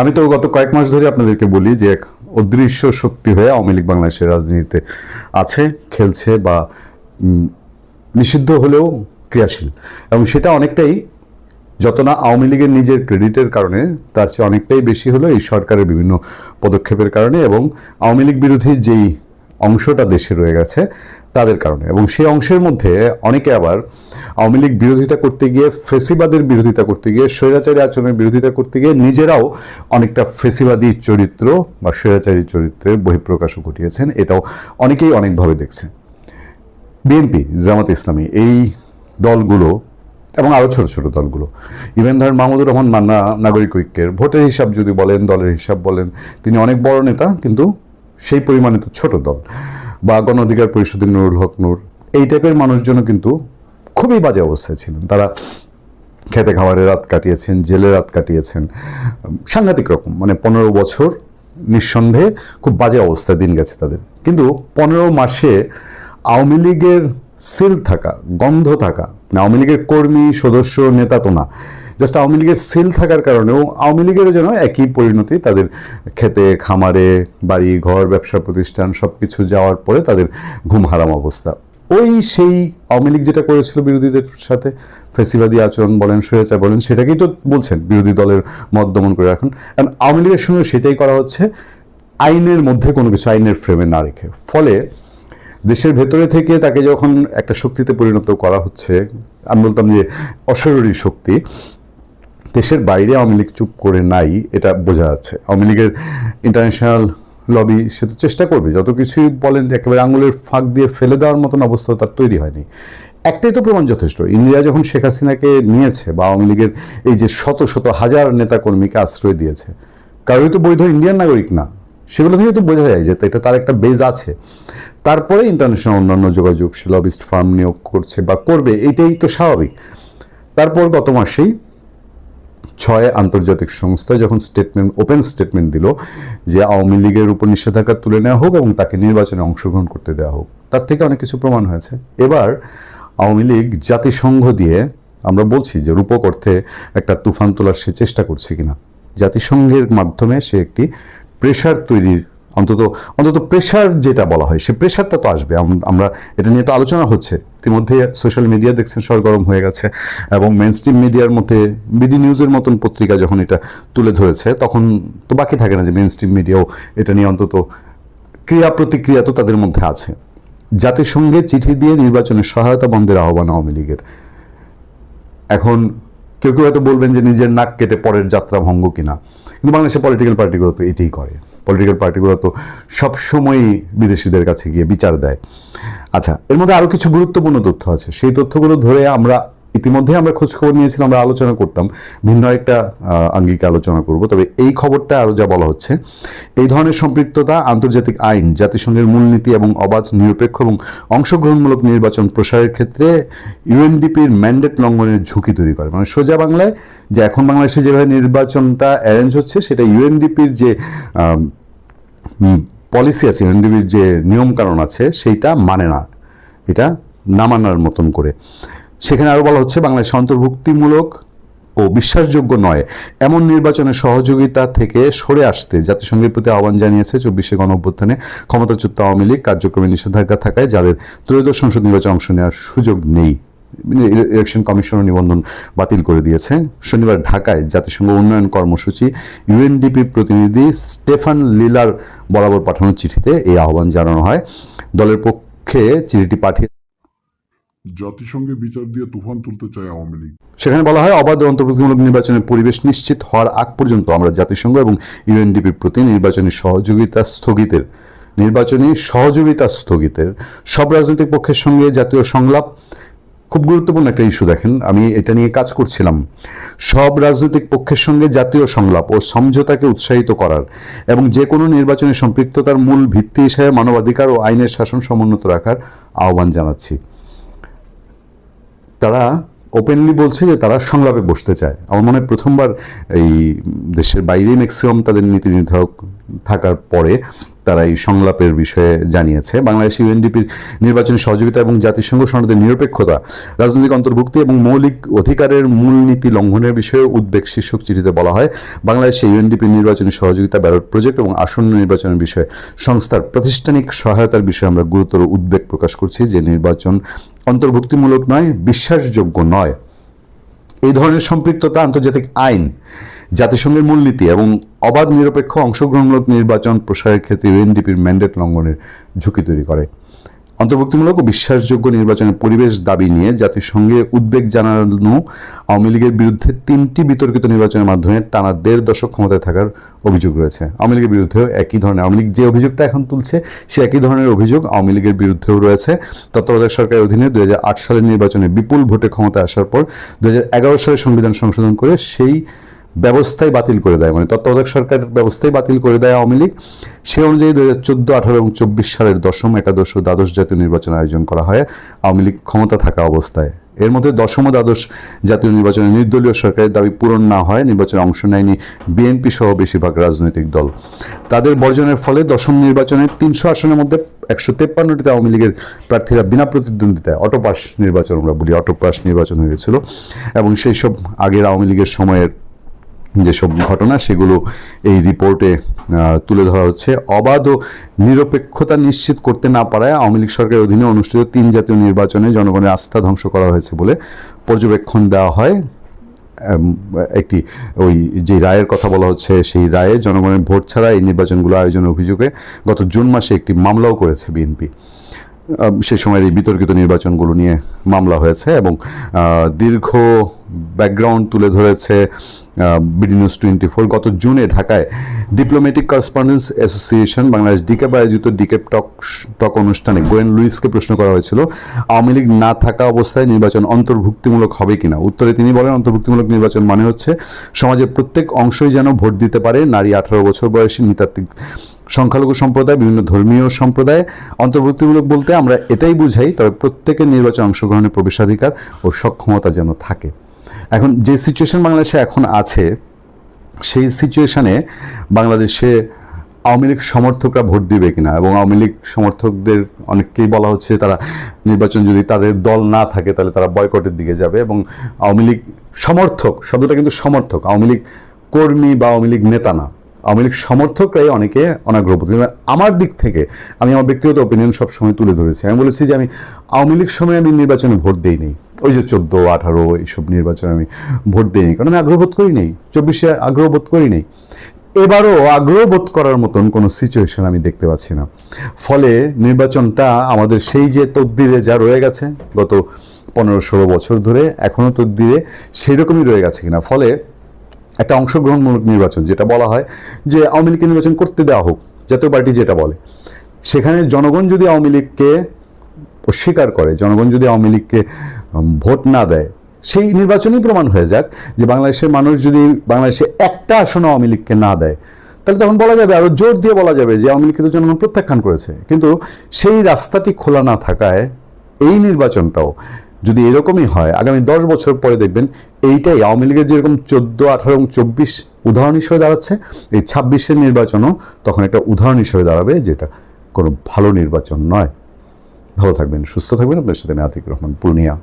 আমি তো গত কয়েক মাস ধরে আপনাদেরকে বলি যে এক অদৃশ্য শক্তি হয়ে আওয়ামী লীগ বাংলাদেশের রাজনীতিতে আছে, খেলছে বা নিষিদ্ধ হলেও ক্রিয়াশীল। এবং সেটা অনেকটাই, যত না আওয়ামী লীগের নিজের ক্রেডিটের কারণে, তার চেয়ে অনেকটাই বেশি হলো এই সরকারের বিভিন্ন পদক্ষেপের কারণে এবং আওয়ামী লীগ বিরোধী যেই অংশটা দেশে রয়ে গেছে, তাদের কারণে। এবং সেই অংশের মধ্যে অনেকে আবার আওয়ামী লীগ বিরোধিতা করতে গিয়ে, ফেসিবাদের বিরোধিতা করতে গিয়ে, স্বৈরাচারী আচরণের বিরোধিতা করতে গিয়ে নিজেরাও অনেকটা ফেসিবাদী চরিত্র বা স্বৈরাচারী চরিত্রের বহিঃপ্রকাশও ঘটিয়েছেন। এটাও অনেকেই অনেকভাবে দেখছে বিএনপি, জামাত ইসলামী, এই দলগুলো এবং আরও ছোট ছোট দলগুলো, ইভেন ধরেন মাহমুদুর রহমান মান্না নাগরিক ঐক্যের, ভোটের হিসাব যদি বলেন, দলের হিসাব বলেন, তিনি অনেক বড় নেতা, কিন্তু সেই পরিমাণে তো ছোট দল বা গণ অধিকার পরিষদের নুরুল হক নূর, এই টাইপের মানুষজনও কিন্তু খুবই বাজে অবস্থায় ছিলেন। তারা খেতে খাবারে রাত কাটিয়েছেন, জেলে রাত কাটিয়েছেন। সাংঘাতিক রকম মানে পনেরো বছর নিঃসন্দেহে খুব বাজে অবস্থায় দিন গেছে তাদের। কিন্তু পনেরো মাসে আওয়ামী লীগের সিল থাকা, গন্ধ থাকা মানে আওয়ামী লীগের কর্মী, সদস্য, নেতা তো না জাস্ট আওয়ামী লীগের সিল থাকার কারণেও আওয়ামী লীগেরও যেন একই পরিণতি, তাদের খেতে, খামারে, বাড়ি, ঘর, ব্যবসা প্রতিষ্ঠান সব কিছু যাওয়ার পরে তাদের ঘুম হারাম অবস্থা। ওই সেই আওয়ামী লীগ যেটা করেছিল বিরোধীদের সাথে, ফেসিবাদী আচরণ বলেন, স্বৈরাচার বলেন, সেটাকেই তো বলছেন বিরোধী দলের মত দমন করে রাখুন কারণ আওয়ামী লীগের সঙ্গে সেটাই করা হচ্ছে, আইনের মধ্যে কোনো কিছু, আইনের ফ্রেমে না রেখে। ফলে দেশের ভেতরে থেকে তাকে যখন একটা শক্তিতে পরিণত করা হচ্ছে, আমি বলতাম যে অশরীরী শক্তি, দেশের বাইরে আওয়ামী লীগ চুপ করে নাই, এটা বোঝা যাচ্ছে। আওয়ামী লীগের ইন্টারন্যাশনাল লবি সে তো চেষ্টা করবে। যত কিছুই বলেন, একেবারে আঙুলের ফাঁক দিয়ে ফেলে দেওয়ার মতন অবস্থা তার তৈরি হয়নি। একটাই তো প্রমাণ যথেষ্ট। ইন্ডিয়া যখন শেখ হাসিনাকে নিয়েছে বা আওয়ামী লীগের এই যে শত শত হাজার নেতাকর্মীকে আশ্রয় দিয়েছে, কারোই তো বৈধ ইন্ডিয়ান নাগরিক না। সেগুলো থেকে তো বোঝা যায় যে এটা তার একটা বেজ আছে। তারপরে ইন্টারন্যাশনাল অন্যান্য যোগাযোগ, সে লবিস্ট ফার্ম নিয়োগ করছে বা করবে, এইটাই তো স্বাভাবিক। তারপর গত মাসেই ছয় আন্তর্জাতিক সংস্থা যখন স্টেটমেন্ট ওপেন স্টেটমেন্ট দিল যে আওয়ামী লীগের উপর নিষেধাজ্ঞা তুলে নেওয়া হোক এবং তাকে নির্বাচনে অংশগ্রহণ করতে দেওয়া হোক, তার থেকে অনেক কিছু প্রমাণ হয়েছে। এবার আওয়ামী লীগ জাতিসংঘ দিয়ে আমরা বলছি যে রূপক অর্থে একটা তুফান তোলার সে চেষ্টা করছে কিনা। জাতিসংঘের মাধ্যমে সে একটি প্রেশার তৈরির অন্তত অন্তত প্রেশার যেটা বলা হয়, সে প্রেশারটা তো আসবে। আম- আমরা এটা নিয়ে তো আলোচনা হচ্ছে। ইতিমধ্যে সোশ্যাল মিডিয়া দেখছেন সরগরম হয়ে গেছে এবং মেন স্ট্রিম মিডিয়ার মধ্যে বিডি নিউজের মতন পত্রিকা যখন এটা তুলে ধরেছে, তখন তো বাকি থাকে না যে মেন স্ট্রিম মিডিয়াও এটা নিয়ে অন্তত ক্রিয়া প্রতিক্রিয়া তো তাদের মধ্যে আছে। জাতিসংঘে চিঠি দিয়ে নির্বাচনের সহায়তা বন্ধের আহ্বান আওয়ামী লীগের। এখন কেউ কেউ হয়তো বলবেন যে নিজের নাক কেটে পরের যাত্রা ভঙ্গ কিনা। কিন্তু বাংলাদেশের পলিটিক্যাল পার্টিগুলো তো এটাই করে। পলিটিক্যাল পার্টিগুলো তো সবসময়ই বিদেশিদের কাছে গিয়ে বিচার দেয়। আচ্ছা এর মধ্যে আরও কিছু গুরুত্বপূর্ণ তথ্য আছে। সেই তথ্যগুলো ধরে আমরা ইতিমধ্যে আমরা খোঁজখবর নিয়েছিলাম, আমরা আলোচনা করতাম। ভিন্ন একটা আঙ্গিকে আলোচনা করব। তবে এই খবরটা আরও যা বলা হচ্ছে, এই ধরনের সম্পৃক্ততা, আন্তর্জাতিক আইন, জাতিসংঘের মূলনীতি এবং অবাধ, নিরপেক্ষ এবং অংশগ্রহণমূলক নির্বাচন প্রসারের ক্ষেত্রে ইউএনডিপির ম্যান্ডেট লঙ্ঘনের ঝুঁকি তৈরি করে। মানে সোজা বাংলায় যে এখন বাংলাদেশে যেভাবে নির্বাচনটা অ্যারেঞ্জ হচ্ছে, সেটা ইউএনডিপির যে পলিসি আছে ইউএনডিপির যে নিয়মকানুন আছে, সেইটা মানে না। এটা না মানার মতন করে। সেখানে আরও বলা হচ্ছে, বাংলাদেশ অন্তর্ভুক্তিমূলক ও বিশ্বাসযোগ্য নয়। এমন নির্বাচনের সহযোগিতা থেকে সরে আসতে জাতিসংঘের প্রতি আহ্বান জানিয়েছে চব্বিশে গণ অভ্যুত্থানে ক্ষমতাচ্যুত আওয়ামী লীগ। কার্যক্রমে নিষেধাজ্ঞা থাকায় যাদের ত্রয়োদশ সংসদ নির্বাচনে অংশ নেওয়ার সুযোগ নেই। ইলেকশন কমিশনের নিবন্ধন বাতিল করে দিয়েছে। শনিবার ঢাকায় জাতিসংঘ উন্নয়ন কর্মসূচি ইউএনডিপি প্রতিনিধি স্টেফান লিলার বরাবর পাঠানো চিঠিতে এই আহ্বান জানানো হয়। দলের পক্ষে চিঠিটি পাঠিয়ে জাতিসংঘে বিচার দিয়ে তুফান তুলতে চায় আওয়ামী লীগ। সেখানে বলা হয় অবাধ অন্তর্ভুক্তিমূলক নির্বাচনের পরিবেশ নিশ্চিত হওয়ার আগ পর্যন্ত আমরা জাতিসংঘ এবং ইউএনডিপির প্রতি নির্বাচনী সহযোগিতা স্থগিতের নির্বাচনী সহযোগিতা স্থগিতের। সব রাজনৈতিক পক্ষের সঙ্গে জাতীয় সংলাপ খুব গুরুত্বপূর্ণ একটা ইস্যু দেখেন। আমি এটা নিয়ে কাজ করছিলাম। সব রাজনৈতিক পক্ষের সঙ্গে জাতীয় সংলাপ ও সমঝোতাকে উৎসাহিত করার এবং যে কোনো নির্বাচনী সম্পৃক্ততার মূল ভিত্তি হিসেবে মানবাধিকার ও আইনের শাসন সমুন্নত রাখার আহ্বান জানাচ্ছি। তারা ওপেনলি বলছে যে তারা সংলাপে বসতে চায়। আমার মনে হয় প্রথমবার এই দেশের বাইরে ম্যাক্সিমাম তাদের নীতি নির্ধারক থাকার পরে তারা এই সংলাপের বিষয়ে জানিয়েছে। বাংলাদেশ ইউএনডিপির নির্বাচনী সহযোগিতা এবং জাতিসংঘ সনদের নিরপেক্ষতা, রাজনৈতিক অন্তর্ভুক্তি এবং মৌলিক অধিকারের মূলনীতি লঙ্ঘনের বিষয়ে উদ্বেগ শীর্ষক চিঠিতে বলা হয়। বাংলাদেশে ইউএনডিপির নির্বাচনী সহযোগিতা, ব্যালট প্রজেক্ট এবং আসন্ন নির্বাচনের বিষয়ে সংস্থার প্রাতিষ্ঠানিক সহায়তার বিষয়ে আমরা গুরুতর উদ্বেগ প্রকাশ করছি যে নির্বাচন অন্তর্ভুক্তিমূলক নয়, বিশ্বাসযোগ্য নয়। এই ধরনের সম্পৃক্ততা, আন্তর্জাতিক আইন জাতিসংঘের মূলনীতি এবং অবাধ নিরপেক্ষ অংশগ্রহণমূলক নির্বাচন প্রসারের ক্ষেত্রে ইউএনডিপির ম্যান্ডেট লঙ্ঘনের ঝুঁকি তৈরি করে। অন্তর্ভুক্তিমূলক ও বিশ্বাসযোগ্য নির্বাচনের পরিবেশ দাবি নিয়ে জাতিসংঘে উদ্বেগ জানানো আওয়ামী লীগের বিরুদ্ধে তিনটি বিতর্কিত নির্বাচনের মাধ্যমে টানা দেড় দশক ক্ষমতায় থাকার অভিযোগ রয়েছে। আওয়ামী লীগের বিরুদ্ধেও একই ধরনের, আওয়ামী লীগ যে অভিযোগটা এখন তুলছে, সে একই ধরনের অভিযোগ আওয়ামী লীগের বিরুদ্ধেও রয়েছে। তত্ত্বাবধায়ক সরকারের অধীনে দুই হাজার আট সালের নির্বাচনে বিপুল ভোটে ক্ষমতায় আসার পর দুই হাজার এগারো সালে সংবিধান সংশোধন করে সেই ব্যবস্থাই বাতিল করে দেয় মানে তত্ত্বাবধায়ক সরকারের ব্যবস্থাই বাতিল করে দেয় আওয়ামী লীগ। সে অনুযায়ী দু হাজার চোদ্দ, আঠারো এবং চব্বিশ সালের দশম একাদশ ও দ্বাদশ জাতীয় নির্বাচন আয়োজন করা হয় আওয়ামী লীগ ক্ষমতা থাকা অবস্থায়। এর মধ্যে দশম ও দ্বাদশ জাতীয় নির্বাচনে নির্দলীয় সরকারের দাবি পূরণ না হয়, নির্বাচনে অংশ নেয়নি বিএনপি সহ বেশিরভাগ রাজনৈতিক দল। তাদের বর্জনের ফলে দশম নির্বাচনে তিনশো আসনের মধ্যে একশো তেপ্পান্নটিতে আওয়ামী লীগের প্রার্থীরা বিনা প্রতিদ্বন্দ্বিতায় অটোপাস নির্বাচন, আমরা বলি অটোপাস নির্বাচন হয়েছিল। এবং সেই সব আগের আওয়ামী লীগের সময়ের যেসব ঘটনা সেগুলো এই রিপোর্টে তুলে ধরা হচ্ছে। অবাধ ও নিরপেক্ষতা নিশ্চিত করতে না পারায় আওয়ামী লীগ সরকারের অধীনে অনুষ্ঠিত তিন জাতীয় নির্বাচনে জনগণের আস্থা ধ্বংস করা হয়েছে বলে পর্যবেক্ষণ দেওয়া হয়। একটি ওই যে রায়ের কথা বলা হচ্ছে, সেই রায়ে জনগণের ভোট ছাড়া এই নির্বাচনগুলো আয়োজনের অভিযোগে গত জুন মাসে একটি মামলাও করেছে বিএনপি। সে সময়ের এই বিতর্কিত নির্বাচনগুলো নিয়ে মামলা হয়েছে এবং দীর্ঘ ব্যাকগ্রাউন্ড তুলে ধরেছে বিডি নিউজ টোয়েন্টি ফোর গত জুনে ঢাকায় ডিপ্লোম্যাটিক করসপন্ডেন্স অ্যাসোসিয়েশন বাংলাদেশ ডিকেপ আয়োজিত ডিকেপ টক টক অনুষ্ঠানে গোয়েন লুইসকে প্রশ্ন করা হয়েছিল, আওয়ামী লীগ না থাকা অবস্থায় নির্বাচন অন্তর্ভুক্তিমূলক হবে কিনা? উত্তরে তিনি বলেন, অন্তর্ভুক্তিমূলক নির্বাচন মানে হচ্ছে সমাজের প্রত্যেক অংশই যেন ভোট দিতে পারে, নারী আঠারো বছর বয়সী নৃতাত্ত্বিক সংখ্যালঘু সম্প্রদায়, বিভিন্ন ধর্মীয় সম্প্রদায়। অন্তর্ভুক্তিমূলক বলতে আমরা এটাই বুঝাই, তবে প্রত্যেকের নির্বাচন অংশগ্রহণের প্রবেশাধিকার ও সক্ষমতা যেন থাকে। এখন যে সিচুয়েশন বাংলাদেশে এখন আছে, সেই সিচুয়েশানে বাংলাদেশে আওয়ামী লীগ সমর্থকরা ভোট দিবে কিনা এবং আওয়ামী লীগ সমর্থকদের অনেককেই বলা হচ্ছে তারা নির্বাচন যদি তাদের দল না থাকে তাহলে তারা বয়কটের দিকে যাবে এবং আওয়ামী লীগ সমর্থক, শব্দটা কিন্তু সমর্থক, আওয়ামী লীগ কর্মী বা আওয়ামী লীগ নেতা না। আওয়ামী লীগ সমর্থকরাই অনেকে অনাগ্রহ বোধ করেন। আমার দিক থেকে আমি আমার ব্যক্তিগত ওপিনিয়ন সবসময় তুলে ধরেছি। আমি বলেছি যে আমি আওয়ামী লীগ সময় আমি নির্বাচনে ভোট দিইনি। ওই যে চোদ্দ, আঠারো এইসব নির্বাচনে আমি ভোট দিইনি। কারণ আমি আগ্রহ বোধ করি নেই। চব্বিশে আগ্রহ বোধ করি নেই। এবারও আগ্রহ বোধ করার মতন কোনো সিচুয়েশন আমি দেখতে পাচ্ছি না। ফলে নির্বাচনটা আমাদের সেই যে তদ্দিরে যা রয়ে গেছে গত পনেরো, ষোলো বছর ধরে এখনও তদ্দিরে সেই রকমই রয়ে গেছে কিনা। ফলে একটা অংশগ্রহণমূলক নির্বাচন, যেটা বলা হয় যে আওয়ামী লীগকে নির্বাচন করতে দেওয়া হোক, জাতীয় পার্টি যেটা বলে। সেখানে জনগণ যদি আওয়ামী লীগকে অস্বীকার করে, জনগণ যদি আওয়ামী লীগকে ভোট না দেয়, সেই নির্বাচনই প্রমাণ হয়ে যাক যে বাংলাদেশের মানুষ যদি বাংলাদেশে একটা আসন আওয়ামী লীগকে না দেয়, তাহলে তখন বলা যাবে আরও জোর দিয়ে বলা যাবে যে আওয়ামী লীগকে তো জনগণ প্রত্যাখ্যান করেছে। কিন্তু সেই রাস্তাটি খোলা না থাকায় এই নির্বাচনটাও যদি এরকমই হয়, আগামী দশ বছর পরে দেখবেন এইটাই আওয়ামী লীগের যেরকম চোদ্দ, আঠারো এবং চব্বিশ উদাহরণ হিসেবে দাঁড়াচ্ছে, এই ছাব্বিশের নির্বাচনও তখন একটা উদাহরণ হিসেবে দাঁড়াবে যেটা কোনো ভালো নির্বাচন নয়। ভালো থাকবেন, সুস্থ থাকবেন। আপনার সাথে আমি আতিক রহমান, পূর্ণিয়া।